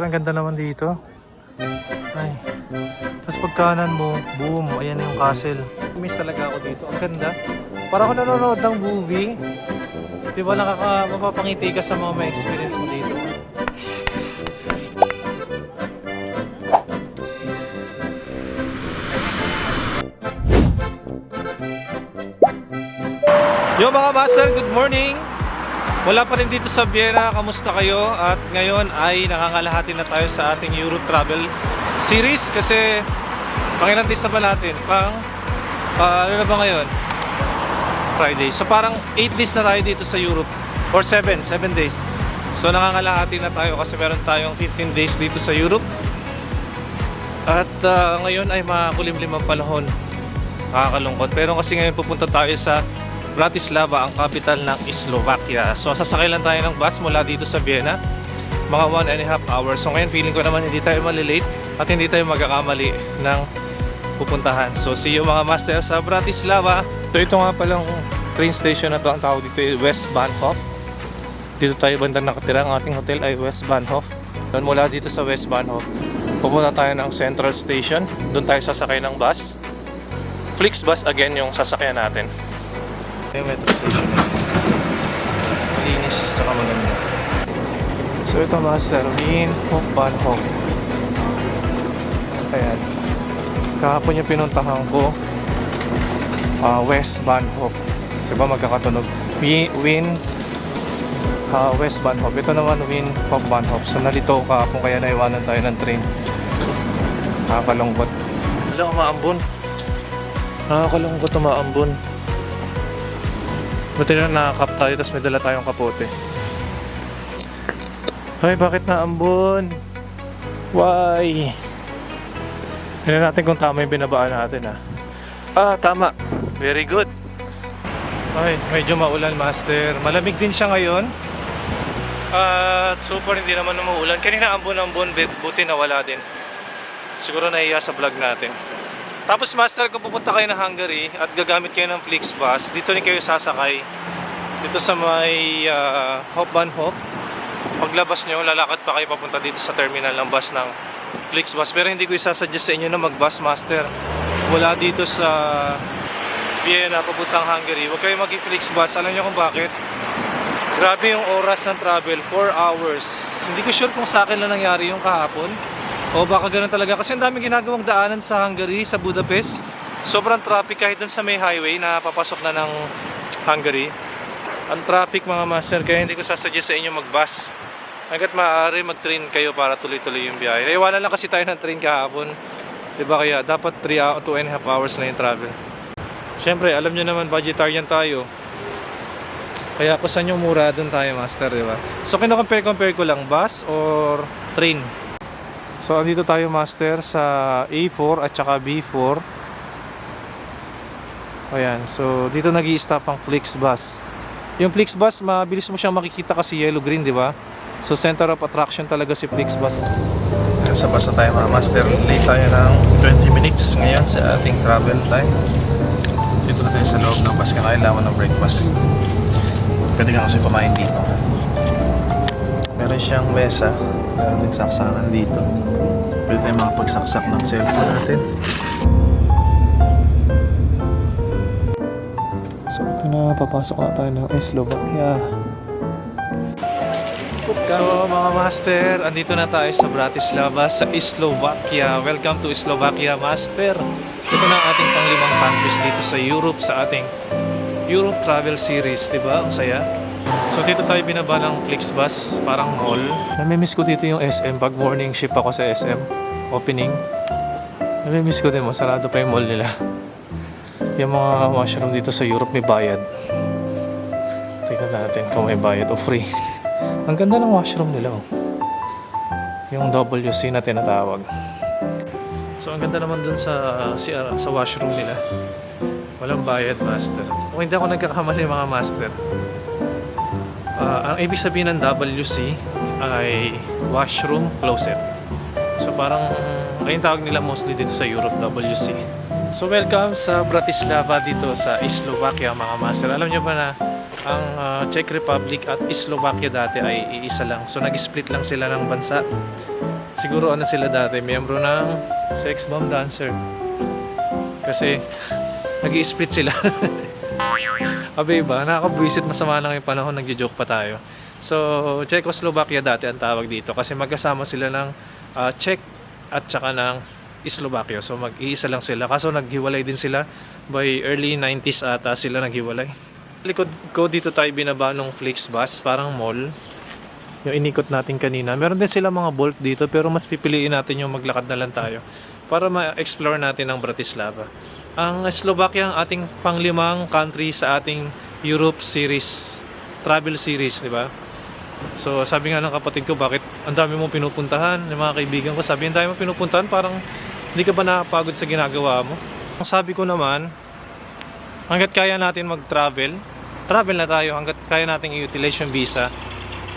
Ang ganda naman dito. Ay. Tapos pag kanan mo, boom, ayan na yung castle. Miss talaga ako dito. Ang ganda. Para ako nanonood ng movie. Di ba nakaka mapapangiti ka sa mga may experience mo dito? Yo mga master, good morning! Wala pa rin dito sa Vienna, kamusta kayo? At ngayon ay nakakalahati na tayo sa ating Europe Travel Series kasi pangilang days na ba natin? Pang, ah, ano na ba ngayon? Friday. So parang 8 days na tayo dito sa Europe or 7, 7 days. So nakakalahati na tayo kasi meron tayong 15 days dito sa Europe. At ah, ngayon ay makulimlim ang panahon. Nakakalungkot. Pero kasi ngayon pupunta tayo sa Bratislava, ang capital ng Slovakia. So sasakay lang tayo ng bus mula dito sa Vienna. Mga 1 and a half hours. So ngayon feeling ko naman hindi tayo malilate at hindi tayo magkakamali ng pupuntahan. So see you mga master sa Bratislava. So ito nga palang train station na to ang tawag dito ay West Bahnhof. Dito tayo banda nakatira. Ang ating hotel ay West Bahnhof. Doon mula dito sa West Bahnhof, pupunta tayo ng Central Station. Doon tayo sasakay ng bus. Flixbus again yung sasakyan natin. Yung metro station. Malinis tsaka maganda. So ito master, Wien Hof Bahnhof. Ayan. Kahapon yung pinuntahan ko, ah, West Bahnhof. Diba magkakatunog? Wien, Wien ah, West Bahnhof. Ito naman Wien Hof Bahnhof. So nalito kahapon kaya naiwanan tayo ng train. Nakakalungkot. Wala, umaambon. Nakakalungkot umaambon. Buti na nakakap tayo tapos may dala tayong kapote. Ay, bakit naambon? Why? Tignan natin kung tama yung binabaan natin ah. Ah, tama. Very good. Ay, medyo maulan master. Malamig din siya ngayon. At super hindi naman umuulan. Kanina ambon-ambon, but buti nawala din. Siguro nahiya sa vlog natin. Tapos master, kung pupunta kayo ng Hungary at gagamit kayo ng Flixbus, dito rin kayo sasakay. Dito sa may uh, Hopbahnhof. Paglabas nyo, lalakad pa kayo papunta dito sa terminal ng bus ng Flixbus. Pero hindi ko isasuggest sa inyo na mag-bus master. Wala dito sa Vienna, papuntang Hungary. Huwag kayo mag-Flixbus. Alam nyo kung bakit? Grabe yung oras ng travel, 4 hours. Hindi ko sure kung sa akin lang nangyari yung kahapon. O baka ganun talaga. Kasi ang daming ginagawang daanan sa Hungary, sa Budapest. Sobrang traffic kahit dun sa may highway na papasok na ng Hungary. Ang traffic mga master, kaya hindi ko sasuggest sa inyo mag-bus. Hanggat maaari mag-train kayo para tuloy-tuloy yung biyahe. Naiwanan lang kasi tayo ng train kahapon. Diba kaya dapat 3 2 and a half hours na yung travel. Siyempre, alam nyo naman, vegetarian tayo. Kaya kung saan yung mura, doon tayo master, di ba? So, kino-compare-compare ko lang, bus or train. So, andito tayo master sa A4 at saka B4. Ayan, so dito nag stop ang Flixbus. Yung Flixbus, mabilis mo siyang makikita kasi yellow-green, di ba? So, center of attraction talaga si Flixbus. Sa bus na tayo mga master. Late tayo ng 20 minutes ngayon sa ating travel time. Dito na tayo sa loob ng bus. Kailangan ng breakfast. Pwede ka kasi kumain dito. Siyang mesa. Meron din saksakan dito. Pwede tayo makapagsaksak ng cellphone natin. So ito na, papasok na tayo ng Slovakia. So mga master, andito na tayo sa Bratislava sa Slovakia. Welcome to Slovakia master. Ito na ang ating panglimang countries dito sa Europe sa ating Europe Travel Series, di ba? Ang saya. So dito tayo binaba ng Flixbus, parang mall. Namimiss ko dito yung SM pag morning shift ako sa SM opening. Namimiss ko din, masarado pa yung mall nila. Yung mga washroom dito sa Europe may bayad. Tingnan natin kung may bayad o free. Ang ganda ng washroom nila oh. Yung WC na tinatawag. So ang ganda naman dun sa CR, sa washroom nila. Walang bayad, master. Kung hindi ako nagkakamali mga master, ah, ang ibig sabihin ng WC ay washroom closet. So parang ayun tawag nila mostly dito sa Europe, WC. So welcome sa Bratislava dito sa Slovakia mga master. Alam nyo ba na ang ah, Czech Republic at Slovakia dati ay iisa lang. So nag-split lang sila ng bansa. siguro ano sila dati, miyembro ng Sex Bomb Dancer. Kasi nag split sila. Abe ba, nakakabwisit masama lang yung panahon, nagjo-joke pa tayo. So, Czechoslovakia dati ang tawag dito kasi magkasama sila ng ah, Czech at saka ng Slovakia. So, mag-iisa lang sila. Kaso naghiwalay din sila by early 90s ata sila naghiwalay. Likod ko dito tayo binaba ng Flixbus, parang mall. Yung inikot natin kanina. Meron din sila mga bolt dito pero mas pipiliin natin yung maglakad na lang tayo para ma-explore natin ang Bratislava. Ang Slovakia ang ating panglimang country sa ating Europe series, travel series, di ba? So sabi nga ng kapatid ko, bakit ang dami mong pinupuntahan? Yung mga kaibigan ko, sabi, ang dami mong pinupuntahan, parang hindi ka ba nakapagod sa ginagawa mo? Ang sabi ko naman, hanggat kaya natin mag-travel, travel na tayo hanggat kaya nating i-utilize yung visa.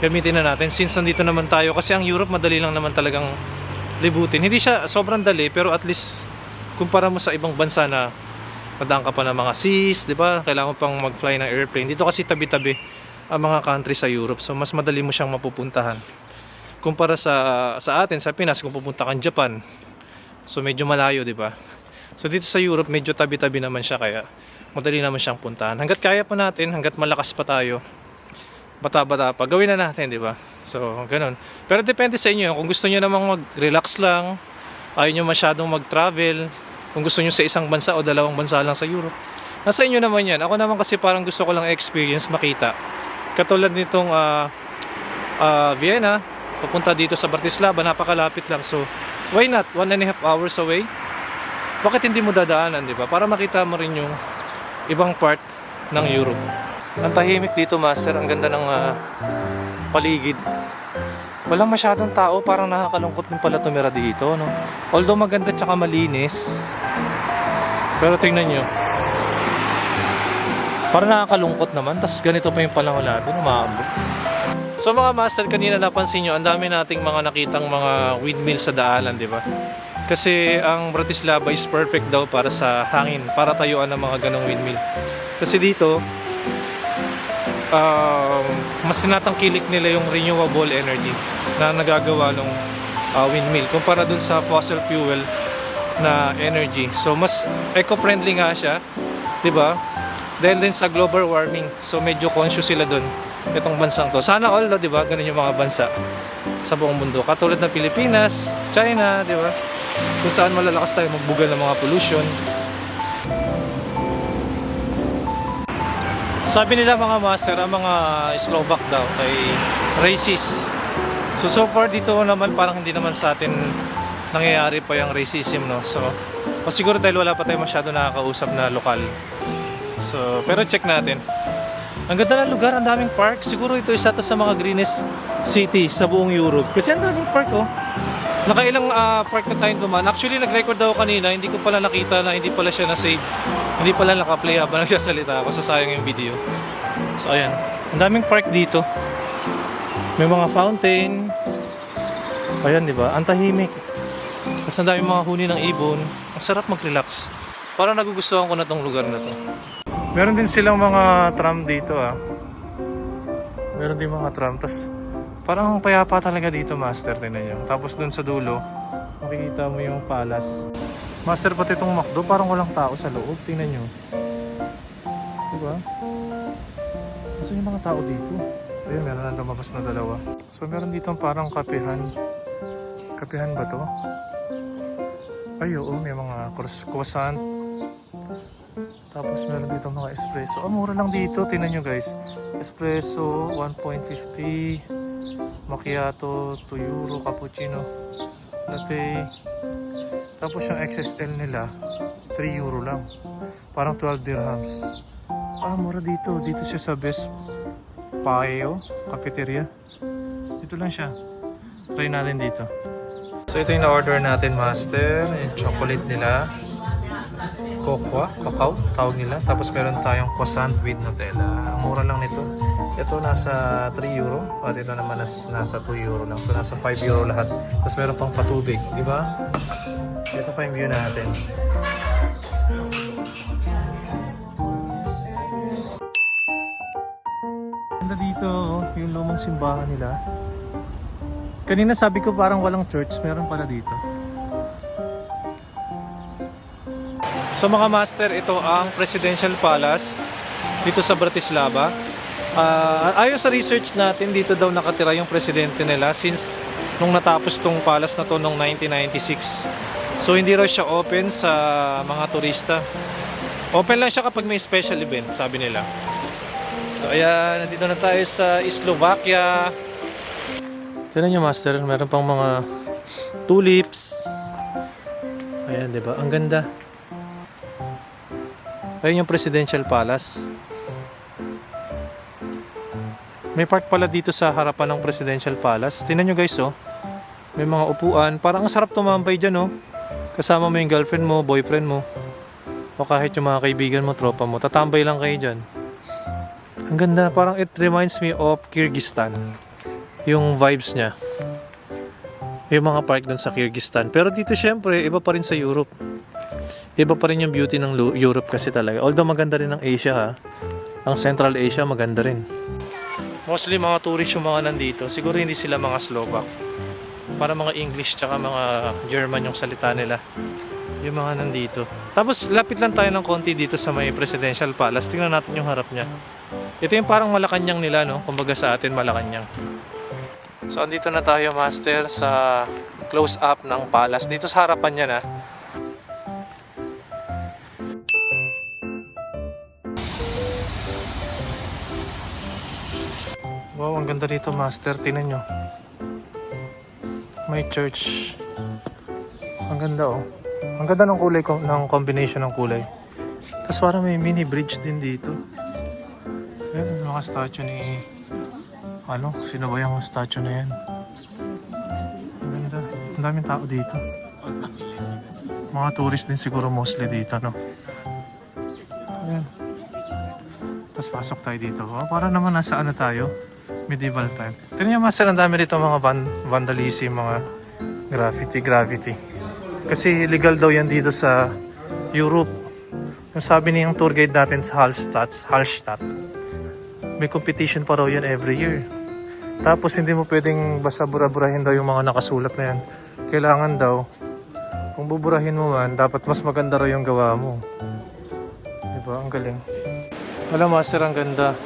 Gamitin na natin since nandito naman tayo kasi ang Europe madali lang naman talagang libutin. Hindi siya sobrang dali pero at least kumpara mo sa ibang bansa na nadaan ka pa ng mga seas, 'di ba? Kailangan pang mag-fly ng airplane. Dito kasi tabi-tabi ang mga country sa Europe. So mas madali mo siyang mapupuntahan. Kumpara sa sa atin sa Pinas kung pupunta kang Japan. So medyo malayo, 'di ba? So dito sa Europe medyo tabi-tabi naman siya kaya madali naman siyang puntahan. Hanggat kaya pa natin, hanggat malakas pa tayo, bata-bata pa, gawin na natin, di ba? So, ganun. Pero depende sa inyo. Kung gusto niyo namang mag-relax lang, ayaw nyo masyadong mag-travel, kung gusto niyo sa isang bansa o dalawang bansa lang sa Europe, nasa inyo naman yan. Ako naman kasi parang gusto ko lang experience, makita. Katulad nitong ah, ah, Vienna, papunta dito sa Bratislava, napakalapit lang. So, why not? One and a half hours away. Bakit hindi mo dadaanan, di ba? Para makita mo rin yung ibang part ng Europe. Ang tahimik dito, Master. Ang ganda ng ah, paligid. Walang masyadong tao. Parang nakakalungkot din pala tumira dito, no? Although maganda tsaka malinis. Pero tingnan nyo. Parang nakakalungkot naman. Tapos ganito pa yung panahon natin. Umaabot. So mga master, kanina napansin nyo, ang dami nating mga nakitang mga windmill sa daanan, di ba? Kasi ang Bratislava is perfect daw para sa hangin, para tayuan ng mga ganong windmill. Kasi dito, um, mas tinatangkilik nila yung renewable energy na nagagawa ng windmill kumpara dun sa fossil fuel na energy. So mas eco-friendly nga siya, 'di ba? Dahil din sa global warming. So medyo conscious sila dun itong bansang to. Sana all, 'di ba? Ganun yung mga bansa sa buong mundo. Katulad ng Pilipinas, China, 'di ba? Kung saan malalakas tayo magbugal ng mga pollution. Sabi nila mga master, ang mga Slovak daw ay racist. So so far dito naman parang hindi naman sa atin nangyayari pa yung racism no. So o siguro dahil wala pa tayo masyado nakakausap na lokal. So pero check natin. Ang ganda ng lugar, ang daming park. Siguro ito isa to sa mga greenest city sa buong Europe. Kasi ang daming park oh. Nakailang ah, park na tayong dumaan. Actually, nag-record daw kanina. Hindi ko pala nakita na hindi pala siya na-save. Hindi pala naka-play habang nagsasalita ako. So, sayang yung video. So, ayan. Ang daming park dito. May mga fountain. Ayan, di ba? Ang tahimik. Tapos ang daming mga huni ng ibon. Ang sarap mag-relax. Parang nagugustuhan ko na tong lugar na to. Meron din silang mga tram dito ah. Meron din mga tram. Tapos parang payapa talaga dito master. Tingnan nyo. Tapos dun sa dulo, makikita mo yung palace. Master pati itong McDo, parang walang tao sa loob. Tingnan nyo. Diba? Gusto yung mga tao dito. Ayun, meron na lumabas na dalawa. So meron dito parang kapehan. Kapehan ba to? Ay, oo, may mga croissant. Tapos meron dito mga espresso. Ang mura lang dito, tingnan nyo guys. Espresso, 1.50. Macchiato, 2 euro. Cappuccino, latte. Tapos yung XSL nila, 3 euro lang. Parang 12 dirhams. Ah, mura dito. Dito siya sa Best Payo, cafeteria. Dito lang siya. Try natin dito. So ito yung na-order natin, master. Yung chocolate nila. Cocoa, cacao, tawag nila. Tapos meron tayong croissant with Nutella. Ang mura lang nito. Ito nasa 3 euro. At ito naman nas, nasa 2 euro lang. So nasa 5 euro lahat. Tapos meron pang patubig. Di ba? Ito pa yung view natin. Ganda dito, oh, yung lumang simbahan nila. Kanina sabi ko parang walang church, meron pala dito. So mga master, ito ang Presidential Palace dito sa Bratislava. Ah, ayon sa research natin, dito daw nakatira yung presidente nila since nung natapos tong palace na to noong 1996. So hindi raw siya open sa mga turista. Open lang siya kapag may special event, sabi nila. So ayan, nandito na tayo sa Slovakia. Tignan nyo master, meron pang mga tulips. Ayan, di ba? Ang ganda. Ayun yung Presidential Palace. May park pala dito sa harapan ng Presidential Palace. Tingnan nyo guys, oh. May mga upuan. Parang ang sarap tumambay dyan, oh. Kasama mo yung girlfriend mo, boyfriend mo. O kahit yung mga kaibigan mo, tropa mo. Tatambay lang kayo dyan. Ang ganda. Parang it reminds me of Kyrgyzstan. Yung vibes niya. Yung mga park doon sa Kyrgyzstan. Pero dito syempre, iba pa rin sa Europe. Iba pa rin yung beauty ng Europe kasi talaga. Although maganda rin ang Asia ha. Ang Central Asia maganda rin. Mostly mga tourist yung mga nandito. Siguro hindi sila mga Slovak. Para mga English tsaka mga German yung salita nila. Yung mga nandito. Tapos lapit lang tayo ng konti dito sa may Presidential Palace. Tingnan natin yung harap niya. Ito yung parang Malacanang nila no. Kumbaga sa atin Malacanang. So andito na tayo master sa close up ng palace. Dito sa harapan niya na. Wow, ang ganda dito, Master. Tingnan nyo. May church. Ang ganda, oh. Ang ganda ng kulay, ng combination ng kulay. Tapos parang may mini bridge din dito. Ayan, mga statue ni... Ano? Sino ba yung statue na yan? Ang ganda. Ang daming tao dito. Mga tourist din siguro mostly dito, no? Ayan. Tapos pasok tayo dito. Oh, para naman nasa ano tayo? Medieval time. Tignan niyo master, ang dami rito mga van vandalism, mga graffiti, graffiti. Kasi legal daw yan dito sa Europe. Yung sabi niyang tour guide natin sa Hallstatt, Hallstatt, may competition pa raw yan every year. Tapos hindi mo pwedeng basta buraburahin daw yung mga nakasulat na yan. Kailangan daw, kung buburahin mo man, dapat mas maganda raw yung gawa mo. Diba? Ang galing. Wala master, ang ganda.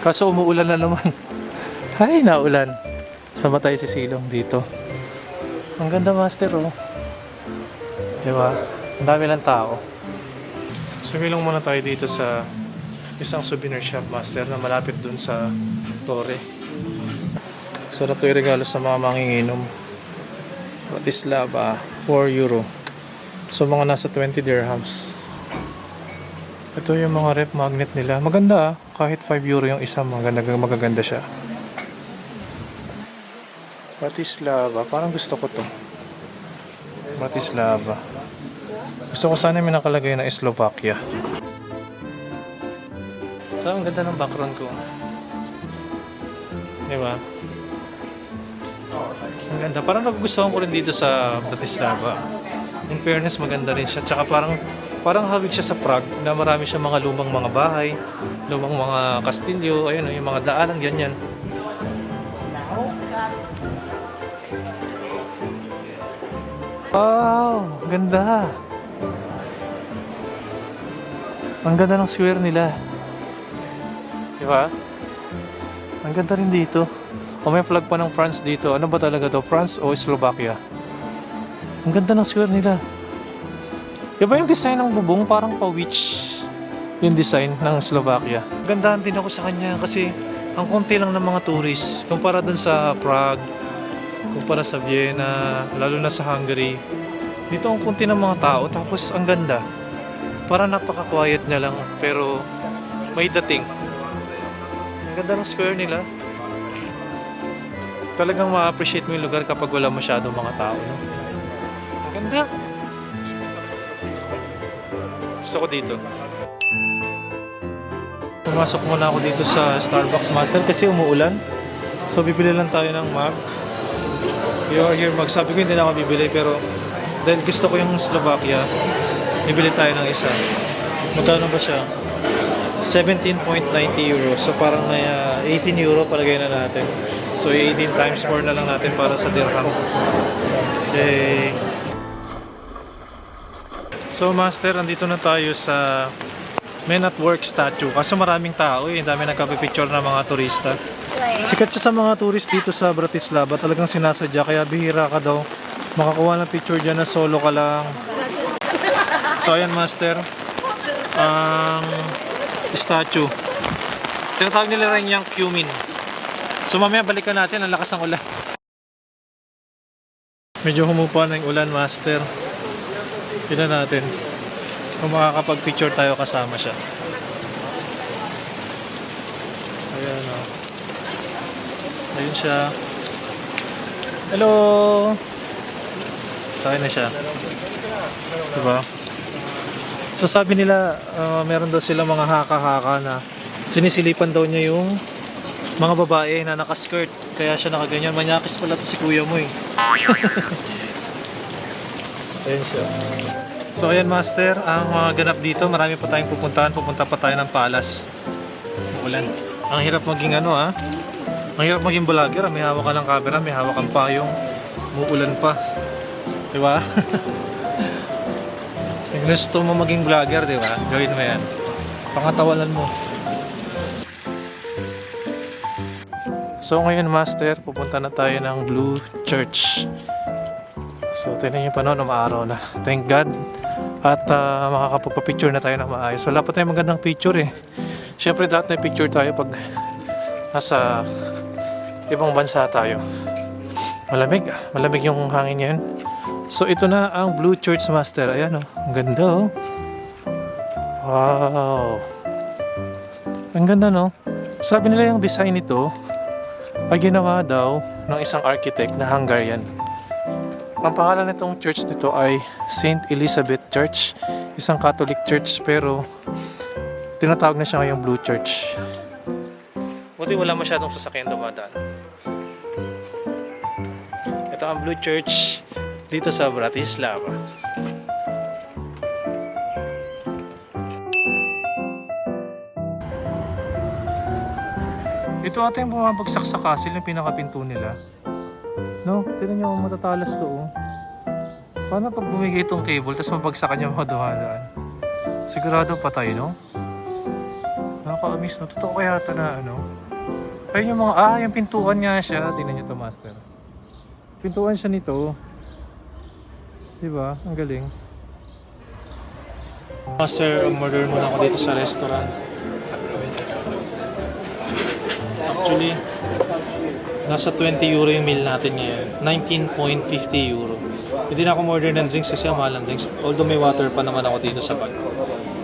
Kaso umuulan na naman. Ay, naulan. Sa matay si Silong dito. Ang ganda master oh. Diba? Ang dami lang tao. Sumilong muna tayo dito sa isang souvenir shop master na malapit dun sa Torre. Sarap to regalo sa mga manginginom. Bratislava, 4 euro. So mga nasa 20 dirhams. Ito yung mga rep magnet nila. Maganda ah. Kahit 5 euro yung isa, maganda, magaganda siya. Bratislava. Parang gusto ko to. Bratislava. Gusto ko sana may nakalagay na Slovakia. So, ang ganda ng background ko. Di ba? Ang ganda. Parang nagugustuhan ko rin dito sa Bratislava. In fairness, maganda rin siya. Tsaka parang parang hawig siya sa Prague na marami siya mga lumang mga bahay, lumang mga kastilyo, ayun, yung mga daanan, ganyan. Wow, ganda. Ang ganda ng square nila. Di ba? Ang ganda rin dito. O may flag pa ng France dito. Ano ba talaga to? France o Slovakia? Ang ganda ng square nila. Iba yung design ng bubong, parang pa-witch yung design ng Slovakia. Gandaan din ako sa kanya kasi ang konti lang ng mga tourists kumpara dun sa Prague, kumpara sa Vienna, lalo na sa Hungary. Dito ang konti ng mga tao tapos ang ganda. Para napaka-quiet na lang pero may dating. Ang ganda ng square nila. Talagang ma-appreciate mo yung lugar kapag wala masyadong mga tao. No? Ang ganda. Gusto ko dito. Pumasok muna ako dito sa Starbucks Master kasi umuulan. So bibili lang tayo ng mug. You are here mug. Sabi ko hindi na ako bibili pero dahil gusto ko yung Slovakia, bibili tayo ng isa. Magkano ba siya? 17.90 euro. So parang na uh, 18 euro palagay na natin. So 18 times 4 na lang natin para sa dirham. Okay. So Master, andito na tayo sa Men at Work statue. Kaso maraming tao eh. Dami nagkapipicture ng mga turista. Sikat siya sa mga tourist dito sa Bratislava. Talagang sinasadya. Kaya bihira ka daw. Makakuha ng picture dyan na solo ka lang. So ayan Master. Ang statue. Tinatawag nila rin yung cumin. So mamaya balikan natin. Ang lakas ng ulan. Medyo humupa na yung ulan Master. Tignan natin kung makakapag-picture tayo kasama siya. Ayan o. Ayun siya. Hello! Sa na siya. Diba? So sabi nila, uh, meron daw sila mga haka-haka na sinisilipan daw niya yung mga babae na nakaskirt. Kaya siya nakaganyan. Manyakis pala to si kuya mo eh. Ayun siya. So ayan master, ang mga ganap dito, marami pa tayong pupuntahan. Pupunta pa tayo ng Palas. Ulan. Ang hirap maging ano ah. Ang hirap maging vlogger. ah. May hawak ka ng camera, may hawak kang payong. Muulan pa. Di ba? Kung gusto mo maging vlogger, di ba? Gawin mo yan. Pangatawalan mo. So ngayon master, pupunta na tayo ng Blue Church. So, tingnan niyo pa umaaraw na. Thank God. At uh, makakapagpa-picture na tayo ng maayos. Wala pa tayong magandang picture eh. Siyempre, dapat na picture tayo pag nasa ibang bansa tayo. Malamig. ah. Malamig yung hangin yan. So, ito na ang Blue Church Master. Ayan oh. Ang ganda oh. Wow. Ang ganda no. Sabi nila yung design nito ay ginawa daw ng isang architect na Hungarian. Ang pangalan nitong church nito ay St. Elizabeth Church, isang Catholic church pero tinatawag na siya ngayong Blue Church. Buti wala masyadong sasakyan dumadaan. Ito ang Blue Church dito sa Bratislava. Ito ata yung bumabagsak sa castle yung pinakapinto nila. No, tignan nyo, matatalas to oh. Paano pag bumigay itong cable, tapos mabagsakan yung mga dumadaan? Sigurado patay, no? Nakaka-amiss, no? Totoo kaya ito na, ano? Ayun yung mga, ah, yung pintuan nga siya. Tingnan nyo to, master. Pintuan siya nito. Diba? Ang galing. Master, umorder muna ako dito sa restaurant. Actually, Nasa 20 euro yung meal natin ngayon. 19.50 euro. Hindi na ako order ng drinks kasi ang mahal ng drinks. Although may water pa naman ako dito sa bag.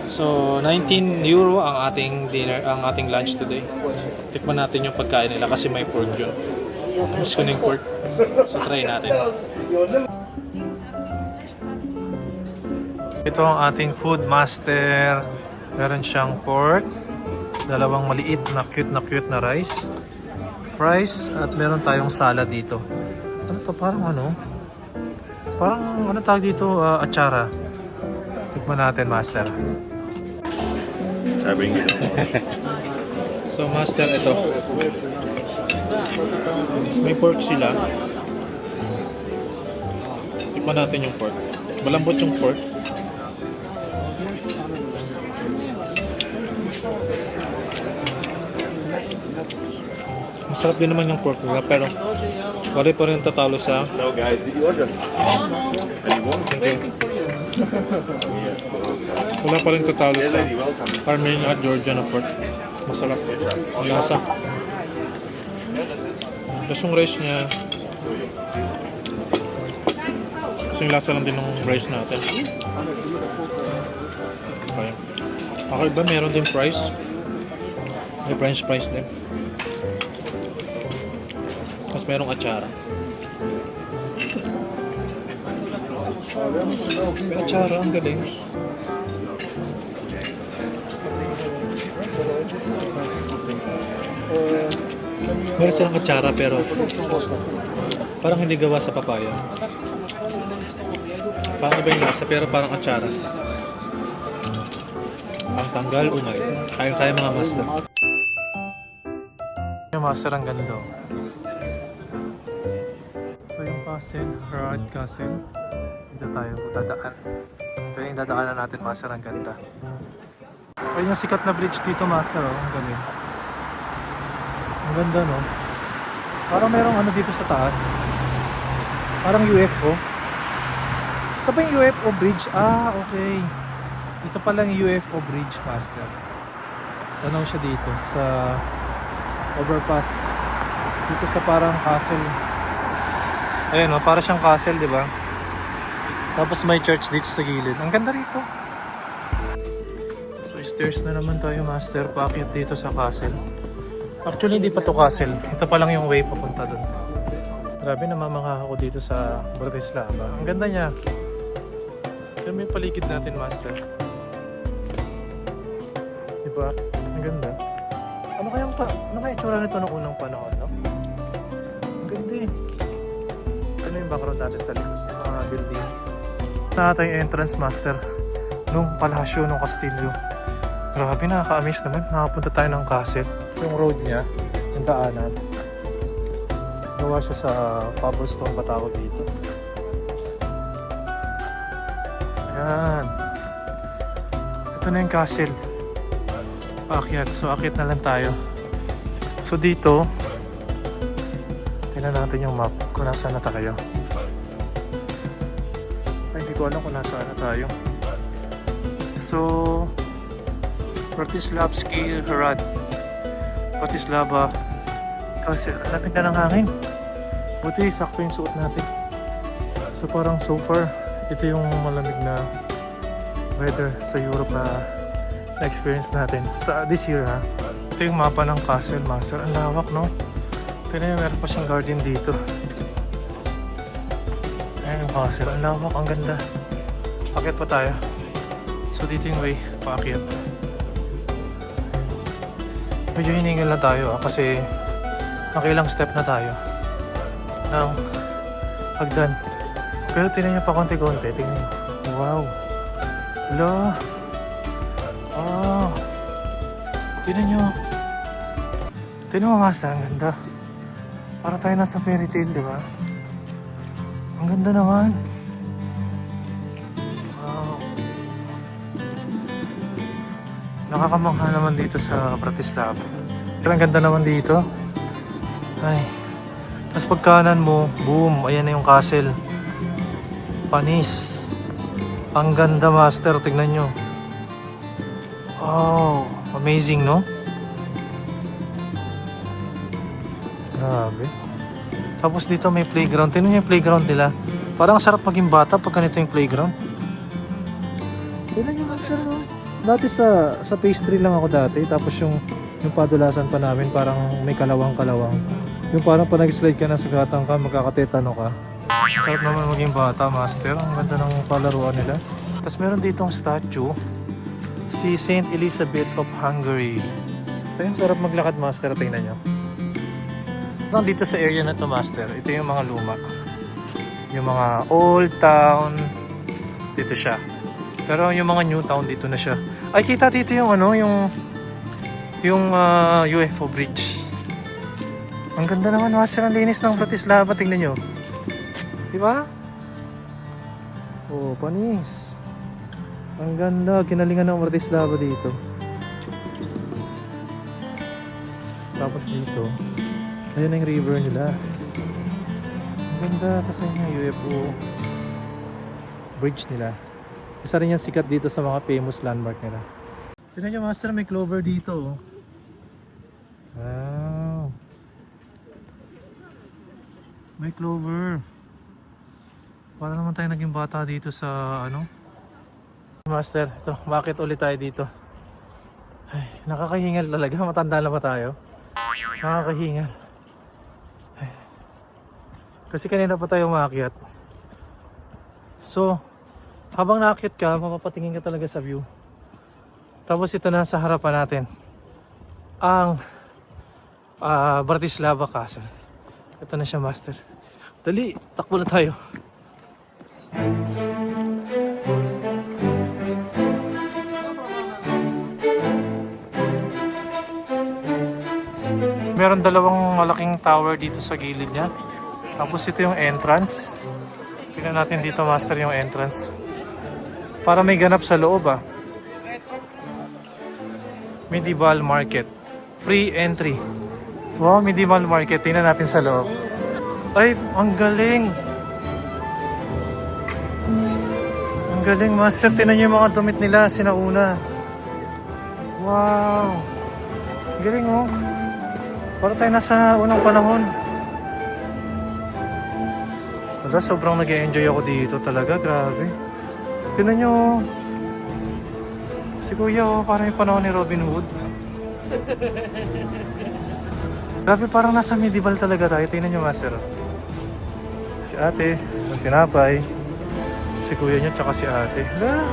So, 19 euro ang ating dinner, ang ating lunch today. Tikman natin yung pagkain nila kasi may pork yun. Miss ko na yung pork. So, try natin. Ito ang ating food master. Meron siyang pork. Dalawang maliit na cute na cute na rice fries at meron tayong salad dito. Ano to? Parang ano? Parang ano tawag dito? Uh, atsara. Tikman natin, master. I bring it up. So, master, ito. May pork sila. Tikman natin yung pork. Malambot yung pork. Masarap din naman yung pork nila, pero pare pa rin tatalo sa Hello guys, did you order? Anyone? Thank you. Wala pa rin tatalo sa. Armenia at Georgia na pork. Masarap. Ang lasa. Tapos yung rice niya, kasing lasa lang din ng rice natin. Okay. Okay ba meron din fries? May french fries din. Tapos merong atsara. Atsara, ang galing. Meron silang kutsara pero parang hindi gawa sa papaya. Parang iba yung lasa pero parang atsara. Ang tanggal, umay. Kain tayo mga master. Yung master ang ganda. Castle, Herod Castle. Dito tayo dadaan. Ito yung dadaanan natin, Master. Ang ganda. Ayun yung sikat na bridge dito, Master. Oh. Ang galing. Ang ganda, no? Parang merong ano dito sa taas. Parang UFO. Ito ba yung UFO bridge? Ah, okay. Ito pala yung UFO bridge, Master. Tanaw siya dito sa overpass. Dito sa parang castle. Ayan o, para siyang castle, di ba? Tapos may church dito sa gilid. Ang ganda rito. So stairs na naman tayo, Master. Paakyat dito sa castle. Actually, hindi pa to castle. Ito pa lang yung way papunta doon. Grabe, namamangha ako dito sa Bratislava. Ang ganda niya. Yan may paligid natin, Master. Diba? Ang ganda. Ano kaya pa, ano kaya itsura nito noong unang panahon, no? Ang ganda eh. Ano yung background natin sa likod? Yung mga building. Nakata yung entrance, Master. Nung palasyo, nung kastilyo. Grabe, nakaka-amaze naman. Nakapunta tayo ng castle. Yung road niya, yung daanan. Gawa siya sa cobblestone ba tawag dito. Ayan. Ito na yung castle. Paakyat. So, akyat na lang tayo. So, dito, tingnan natin yung map kung nasaan na tayo. Ay, hindi ko alam kung nasaan na tayo. So, Bratislavski Hrad. Bratislava. Kasi lamig na ng hangin. Buti, sakto yung suot natin. So parang so far, ito yung malamig na weather sa Europe na na-experience natin sa this year ha. Ito yung mapa ng Castle Master. Ang lawak no? Tignan nyo, meron pa siyang garden dito. Ayan yung castle. Ang lawak, ang ganda. Pakit pa tayo. So dito yung way, paakyat. Medyo hiningal na tayo ah, kasi nakilang step na tayo ng hagdan. Pero tingnan nyo pa konti-konti. Tingnan nyo. Wow. Hello. Oh. Tingnan nyo. Tingnan mo master, ang ganda. Para tayo nasa fairy tale, di ba? Ang ganda naman. Nakakamangha naman dito sa Bratislava. Pero ang ganda naman dito. Ay. Tapos pag kanan mo, boom, ayan na yung castle. Panis. Ang ganda master, tignan nyo. Oh, amazing no? Grabe. Tapos dito may playground. Tingnan yung playground nila. Parang sarap maging bata pag ganito yung playground. Tingnan nyo master no? Dati sa sa pastry lang ako dati. Tapos yung yung padulasan pa namin parang may kalawang-kalawang. Yung parang pa nag-slide ka na sa gatang ka, magkakatetano ka. Sarap naman maging bata, master. Ang ganda ng palaruan nila. Tapos meron ditong statue. Si Saint Elizabeth of Hungary. Ayun, sarap maglakad, master. Tingnan nyo. Nandito sa area na to, master. Ito yung mga luma. Yung mga old town. Dito siya. Pero yung mga new town, dito na siya. Ay, kita dito yung ano, yung yung ah, UFO bridge. Ang ganda naman, master. Ang linis ng Bratislava. Tingnan nyo. Di ba? Oh, panis. Ang ganda. Kinalingan ng Bratislava dito. Tapos dito, ayun na yung river nila. Ang ganda kasi yung UFO bridge nila. Isa rin yung sikat dito sa mga famous landmark nila. Tignan nyo master, may clover dito. oh. Wow. May clover. Para naman tayo naging bata dito sa ano? Master, ito, bakit ulit tayo dito? Ay, nakakahingal talaga. Matanda na ba tayo? Nakakahingal. Ay. Kasi kanina pa tayo umakyat. So, habang naakyat ka, mapapatingin ka talaga sa view. Tapos ito na sa harapan natin. Ang ah, Bratislava Castle. Ito na siya, Master. Dali, takbo na tayo. Meron dalawang malaking tower dito sa gilid niya. Tapos ito yung entrance. Tingnan natin dito master yung entrance. Para may ganap sa loob ah. Medieval Market. Free entry. Wow, Medieval Market. Tingnan natin sa loob. Ay, ang galing. Ang galing, Master. Tingnan niyo yung mga damit nila. Sinauna. Wow. Galing, oh. Para tayo nasa unang panahon. Wala, sobrang nag enjoy ako dito talaga. Grabe. Tingnan niyo, oh. Si Kuya, oh, parang yung panahon ni Robin Hood. Grabe, parang nasa medieval talaga tayo. Tingnan niyo, Master. Si ate, ang tinapay. Si kuya niya, tsaka si ate. La,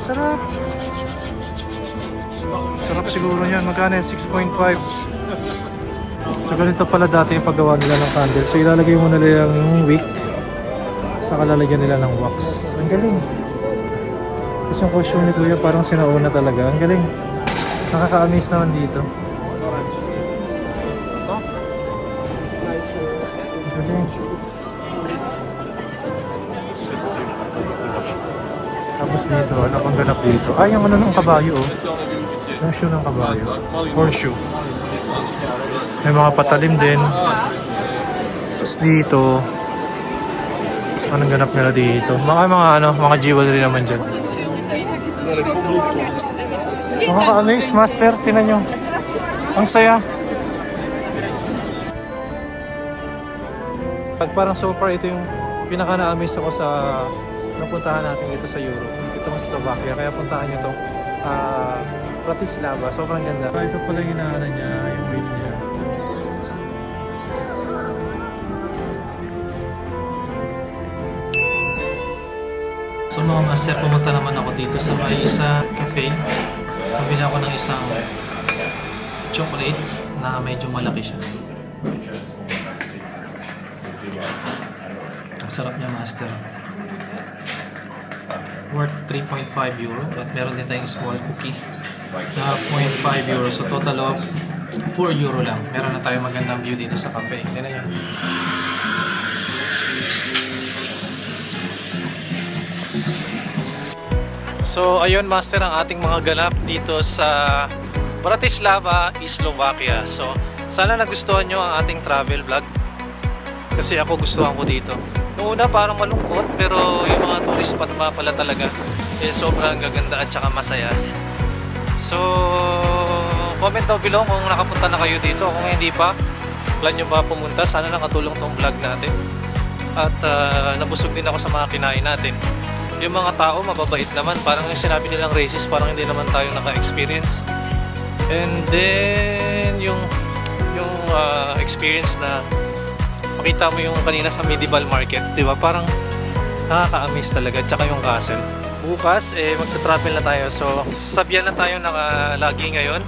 sarap. Sarap siguro niyan. Magkano yan? 6.5. So ganito pala dati yung paggawa nila ng candle. So ilalagay mo nila yung wick. Saka lalagyan nila ng wax. Ang galing. Tapos yung costume ni kuya parang sinauna talaga. Ang galing. Nakaka-amaze naman dito. Tapos dito, ano pang ganap dito? Ah, yung ano ng kabayo oh. Yung shoe ng kabayo. Horseshoe. May mga patalim din. Tapos dito, anong ganap nila dito? Mga mga ano, mga jewelry naman dyan. Nakaka-amaze, master. Tinan nyo. Ang saya. Pag parang so far, ito yung pinaka na-amaze ako sa napuntahan natin dito sa Europe. Itong Slovakia. Kaya puntahan nyo itong uh, Bratislava. Sobrang ganda. Ah, ito pala yung wheel niya. So mga master, pumunta naman ako dito sa may isa cafe. Nabili ako ng isang chocolate na medyo malaki siya. Ang sarap niya master. Worth 3.5 euro. At meron din tayong small cookie na 0.5 euro. So total of 4 euro lang. Meron na tayong magandang view dito sa cafe. Tignan niyo. So ayun master ang ating mga ganap dito sa Bratislava, Slovakia. So sana nagustuhan nyo ang ating travel vlog. Kasi ako gustuhan ko dito. Noong una parang malungkot pero yung mga tourist spot pa pala talaga eh sobrang gaganda at saka masaya. So comment down below kung nakapunta na kayo dito. Kung hindi pa, plan nyo ba pumunta? Sana nakatulong tong vlog natin. At ah, nabusog din ako sa mga kinain natin yung mga tao mababait naman. Parang yung sinabi nilang racist parang hindi naman tayo naka-experience. And then yung yung ah, experience na makita mo yung kanina sa medieval market di ba? Parang nakaka-amaze talaga. Tsaka yung castle bukas eh magta-travel na tayo. So sasabyan na tayo nakalagi ngayon.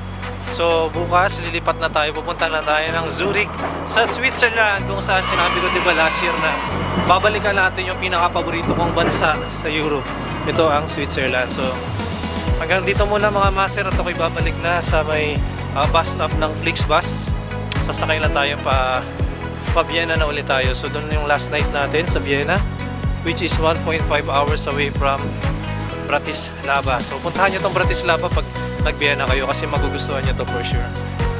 So bukas lilipat na tayo. Pupunta na tayo ng Zurich sa Switzerland kung saan sinabi ko di ba last year na babalikan natin yung pinaka-paborito kong bansa sa Europe. Ito ang Switzerland. So hanggang dito muna mga master at ako'y babalik na sa may ah, bus stop ng Flixbus. Sasakay na tayo pa pa Vienna na ulit tayo. So doon yung last night natin sa Vienna which is 1.5 hours away from Bratislava. So puntahan nyo tong Bratislava pag nag-Vienna kayo kasi magugustuhan nyo to for sure.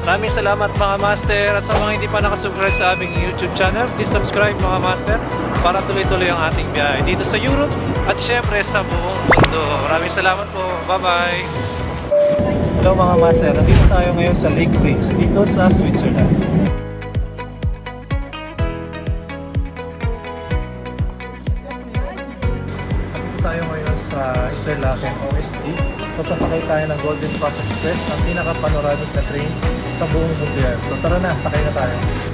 Maraming salamat mga master at sa mga hindi pa nakasubscribe sa aming YouTube channel, please subscribe mga master para tuloy-tuloy ang ating biyahe dito sa Europe at syempre sa buong mundo. Maraming salamat po. Bye-bye! Hello mga master, nandito tayo ngayon sa Lake Bridge dito sa Switzerland. Sa Interlaken OST. So sasakay tayo ng Golden Pass Express, ang pinaka-panoramic na train sa buong mundo yan. So tara na, sakay na tayo.